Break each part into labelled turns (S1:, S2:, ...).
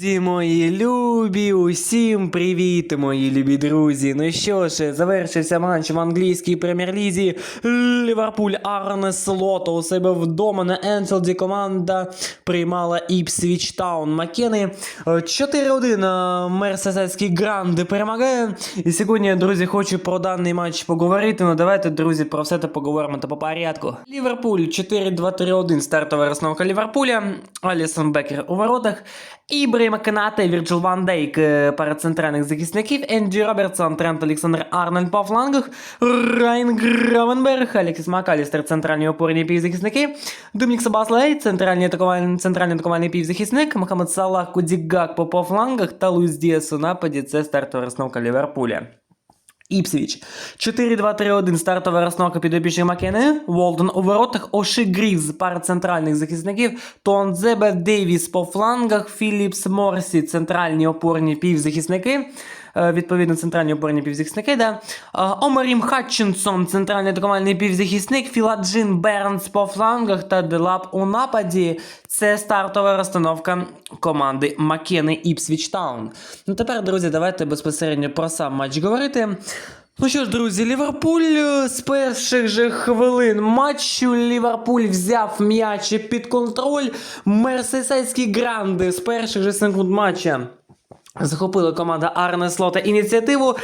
S1: Друзі мої любі, усім привіт, мої любі друзі. Ну що ж, завершився матч в англійській прем'єр-лізі. Ліверпуль Арне Слото у себе вдома на Енфілді команда приймала Іпсвіч Таун Макени. Е, 4-1 Мерсесайський Гранди перемагає. І сьогодні, друзі, хочу про даний матч поговорити. Ну давайте, друзі, про все це поговоримо та по порядку. Ліверпуль 4-2-3-1 стартова розновка Ліверпуля. Алісон Бекер у воротах. Ібрahim Канате, Вірджил Ван Дейк перед пара центральних захисників, Енджі Робертсон, Трент Олександр Арнольд по флангах, Райан Гравенберг, Алексіс Макалістер, центральні опорні півзахисники, Домінік Сабаслей, центральний атакувальний, центральний атакувальний півзахисник, Мохамед Салах, Кудігак по флангах та Луїс Діас у нападі. Це стартова розновка Ліверпуля. Іпсвіч. 4-2-3-1 стартова розновка підопічних Макени, Волтон у воротах, Оши Грівз, пара центральних захисників, Тонзебе Дейвіс по флангах, Філіпс Морсі, центральні опорні півзахисники. Е, Відповідно, центральні опорні півзахисники, да. Е, Омарім Хатчинсон, центральний атакувальний півзахисник, Філаджин Бернс по флангах та Делап у нападі. Це стартова розстановка команди Макени Іпсвіч Таун. Ну тепер, друзі, давайте безпосередньо про сам матч говорити. Ну що ж, друзі, Ліверпуль е, з перших же хвилин матчу Ліверпуль взяв м'яч під контроль. Мерсесайські гранди з перших же секунд матча. Захопила команда Арне Слота ініціативу,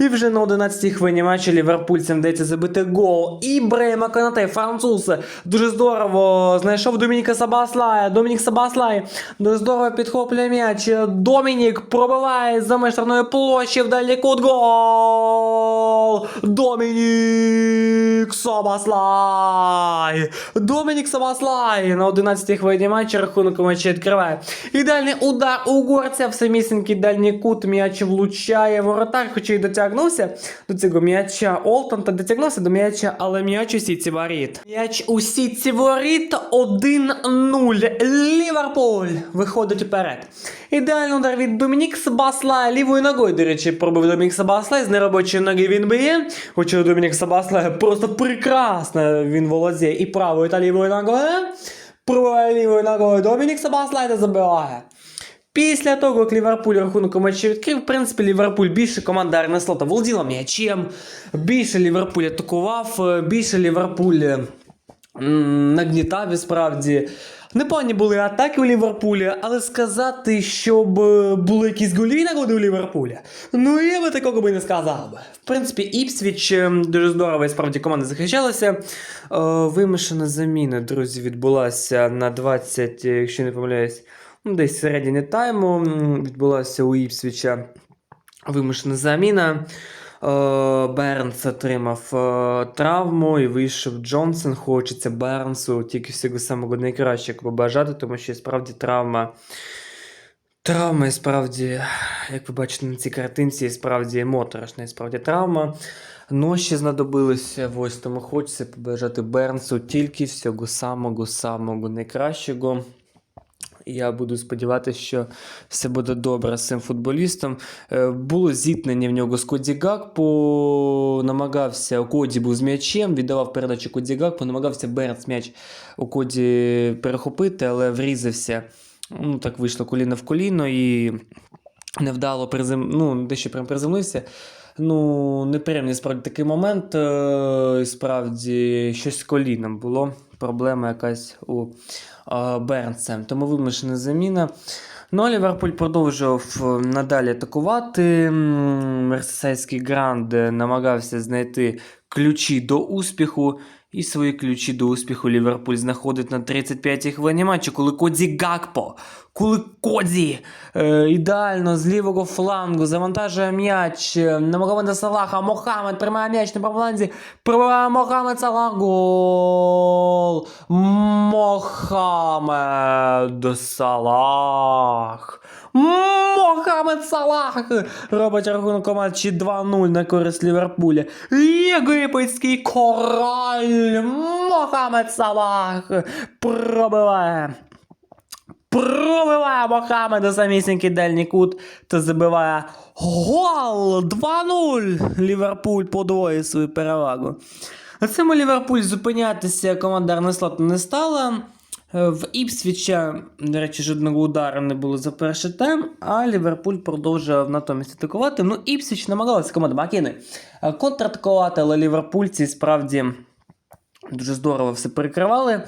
S1: і вже на 11-й хвилині матчу ліверпульцям вдається забити гол. Ібрahima Канате, француз, дуже здорово знайшов Домініка Сабаслая. Домінік Сабаслай дуже здорово підхоплює м'яч. Домінік пробиває за меж штрафної площі в дальній кут. Гол! Домінік Сабаслай! Домінік Сабаслай на 11-й хвилині матчу рахунок матчі відкриває. Ідеальний удар у горця в самісінький дальній кут м'яч влучає воротар, хоча й дотягнувся до цього м'яча Олтон та дотягнувся до м'яча, але м'яч у сітці воріт. М'яч у сітці воріт 1-0. Ліверпуль виходить вперед. Ідеальний удар від Домінік Сабаслая лівою ногою, до речі, пробив Домінік Сабаслай, з неробочої ноги він б'є. Хоча Домінік Сабаслай просто прекрасно він володіє і правою та лівою ногою. Пробиває лівою ногою Домінік Сабаслай та забиває. Після того, як Ліверпуль рахунок матчі відкрив, в принципі, Ліверпуль більше команда Арне Слота володіла м'ячем, більше Ліверпуль атакував, е, більше Ліверпуль е, нагнітав і справді. Непогані були атаки у Ліверпуля, але сказати, щоб е, були якісь гольові нагоди у Ліверпуля, ну я би такого би не сказав. В принципі, Іпсвіч дуже здорово і справді команда захищалася. Вимушена заміна, друзі, відбулася на 20, е, якщо не помиляюсь, ну, десь середині тайму відбулася у Іпсвіча вимушена заміна. Е, Бернс отримав е, травму і вийшов Джонсон. Хочеться Бернсу тільки всього самого найкращого побажати, тому що справді травма. Травма, і справді, як ви бачите на цій картинці, і справді моторошна, і справді травма. Ноші знадобилися, ось тому хочеться побажати Бернсу тільки всього самого самого найкращого. Я буду сподіватися, що все буде добре з цим футболістом. Е, Було зіткнення в нього з Коді Гакпо, намагався Коді був з м'ячем, віддавав передачу Коді Гакпо, намагався Бернс м'яч у Коді перехопити, але врізався. Ну, так вийшло коліно в коліно і невдало призем... ну, дещо прям приземлився. Ну, неприємний справді такий момент. е, І справді щось з коліном було. Проблема якась у Бернсе. Тому вимушена заміна. Ну, а Ліверпуль продовжував е, надалі атакувати. Мерсейський Гранд е, намагався знайти ключі до успіху. І свої ключі до успіху Ліверпуль знаходить на 35-й хвилині матчу, коли Коді Гакпо, коли Коді е, ідеально з лівого флангу завантажує м'яч е, на Мохамеда Салаха. Мохамед приймає м'яч на правому фланзі. Пробиває Мохамед Салах. Гол. Мохамед Салах. Мохамед Салах робить рахунок матчі 2-0 на користь Ліверпуля. Єгипетський король Мохамед Салах пробиває. Пробиває Мохамеда самісінький дальній кут та забиває гол 2-0. Ліверпуль подвоює свою перевагу. На цьому Ліверпуль зупинятися команда Арнеслот не стала. Е, В Іпсвіча, до речі, жодного удару не було за перший тайм, а Ліверпуль продовжував натомість атакувати. Ну, Іпсвіч намагалася команда Макіни е, контратакувати, але ліверпульці справді дуже здорово все перекривали.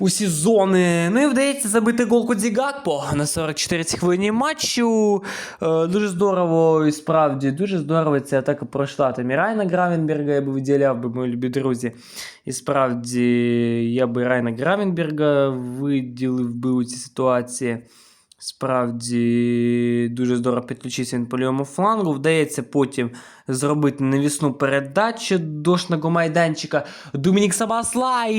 S1: Усі зони не вдається забити голку Кодзі Гакпо на 44 й хвилині матчу. Е, дуже здорово, і справді, дуже здорово ця атака пройшла. Там і Райна Гравенберга я би виділяв би, мої любі друзі. І справді я би Райна Гравенберга виділив би у цій ситуації. Справді дуже здорово підключився він по лівому флангу. Вдається потім зробити невісну передачу дошного майданчика. Домінік Сабаслай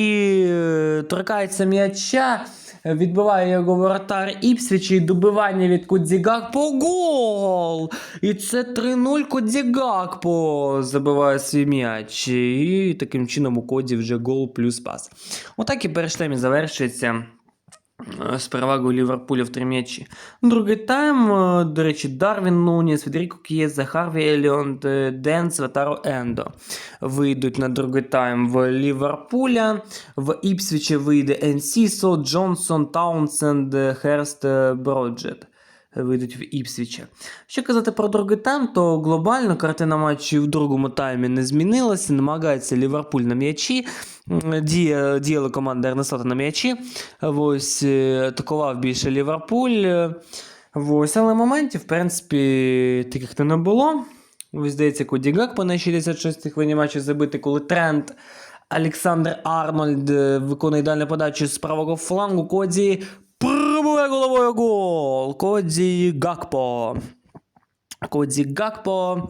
S1: е, торкається м'яча. Відбиває його воротар Іпсвічі і добивання від Кодзігакпо. Гол! І це 3-0 Кодзігакпо забиває свій м'яч. І таким чином у коді вже гол плюс пас. Отак і перший завершується. З перевагою Ліверпуля в три м'ячі. Другий тайм, е, до речі, Дарвін Нуніс, Федеріко К'єза, Харві Еліонд, е, Денс, Ватаро Ендо вийдуть на другий тайм в Ліверпуля. В Іпсвічі вийде Енсісо, Джонсон, Таунсенд, Херст, Броджет. Вийдуть в Іпсвіча. Що казати про другий тайм, то глобально картина матчу в другому таймі не змінилася. Намагається Ліверпуль на м'ячі. М, Діє, діяла команда Ернестота на м'ячі. Ось, е, атакував більше Ліверпуль. Ось, але моментів, в принципі, таких не було. Ось, здається, Коді Гакпо на 66-й хвилині матчу забити, коли Трент Олександр Арнольд е, виконує дальню подачу з правого флангу. Коді головою гол. Коді Гакпо. Кодзі Гакпо.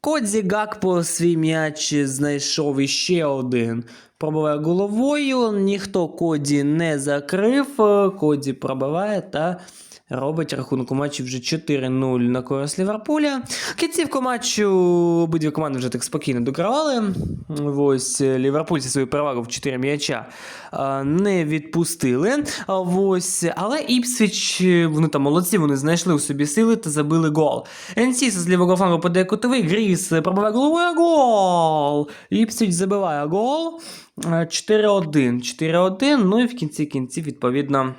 S1: Кодзі Гакпо свій м'яч знайшов іще один. Пробиває головою, ніхто Коді не закрив. Коді пробиває та робить рахунок у матчі вже 4-0 на користь Ліверпуля. Кінцівку матчу обидві команди вже так спокійно догравали. Ось Ліверпульці свою перевагу в 4 м'яча не відпустили. Ось, але Іпсвіч, вони там молодці, вони знайшли у собі сили та забили гол. Енсіс з лівого флангу подає кутовий, Гріс пробиває головою гол. Іпсвіч забиває гол. Е, 4-1. 4-1. Ну і в кінці кінців, відповідно,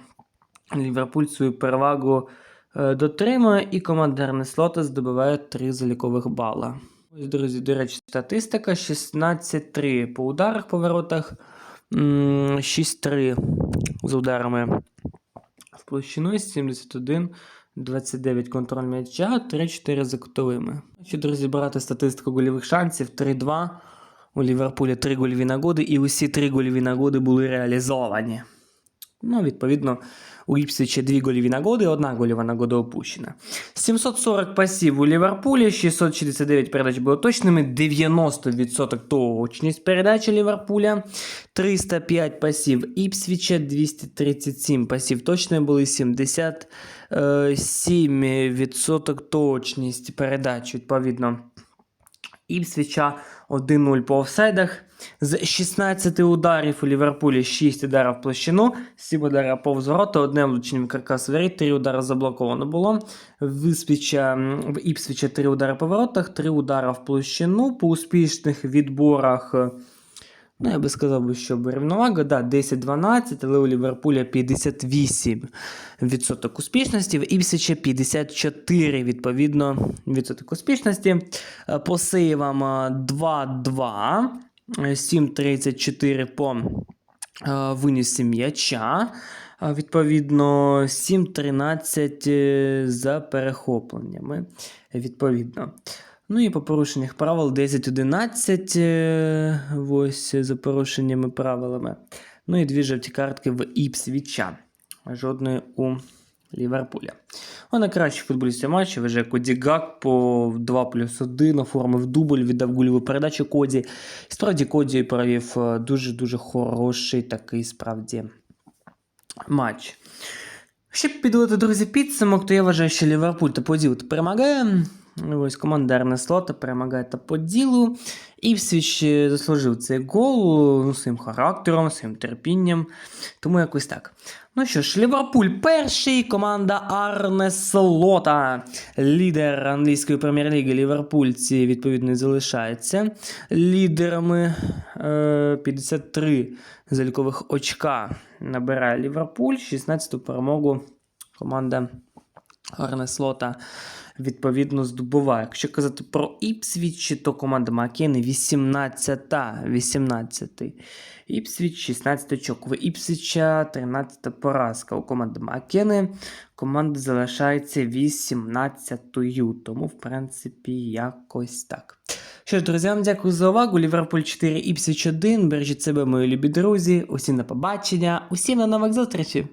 S1: Ліверпуль свою перевагу е, дотримує, і команда Ернеслота здобуває 3 залікових бала. Ось, друзі, до речі, статистика: 16-3 по ударах по воротах, 6-3 з ударами в площину, 71. 29 контроль м'яча, 3-4 за кутовими. Якщо, друзі, брати статистику гольових шансів, 3-2. У Ліверпуля 3 гольові нагоди, і усі 3 гольові нагоди були реалізовані. Ну, відповідно, у Іпсвіча 2 гольові нагоди, одна гольова нагода опущена. 740 пасів у Ліверпулі, 669 передач було точними, 90% точність передачі Ліверпуля, 305 пасів Іпсвіча, 237 пасів точними були, 77% точність передач, відповідно. Іпсвіча 1-0 по офсайдах. З 16 ударів у Ліверпулі 6 ударів в площину, 7 ударів повз ворота, одне влучення в каркас воріт, 3 удари заблоковано було. В, Іспіча, в Іпсвіча 3 удари по воротах, 3 удари в площину. По успішних відборах, е, ну я би сказав, що рівновага, да, 10-12, але у Ліверпуля 58% успішності, в Іпсвіча 54, відповідно, відсоток успішності. Е, По сейвам е, 2-2. 7.34 по е, винісі м'яча. Відповідно, 7.13 е, за перехопленнями. Відповідно. Ну і по порушеннях правил 10.11 е, ось за порушеннями правилами. Ну і дві жовті картки в Іпсвіча. Жодної у Ліверпуля. А найкращий футболіст матчу вже Коді Гакпо 2 плюс 1 оформив дубль, віддав гульову передачу Коді. Справді Коді провів е, дуже-дуже хороший такий справді матч. Щоб підводити, друзі, підсумок, то я вважаю, що Ліверпуль та поділ перемагає. Ось команда Арнеслота перемагає та по ділу. Іпсвіч е, заслужив цей гол ну, своїм характером, своїм терпінням. Тому якось так. Ну що ж, Ліверпуль перший, команда Арне Слота. Лідер англійської прем'єр-ліги Ліверпульці, відповідно, залишається лідерами. Е, 53 залікових очка набирає Ліверпуль. 16-ту перемогу команда Арне Слота відповідно здобуває. Якщо казати про Іпсвіч, то команда Макени 18-та, 18-й. Іпсвіч 16 очок. У Іпсвіча 13 поразка. У команди Макени команда залишається 18-ю. Тому, в принципі, якось так. Що ж, друзі, вам дякую за увагу. Ліверпуль 4, Іпсвіч 1. Бережіть себе, мої любі друзі. Усім на побачення, усім на нових зустрічей.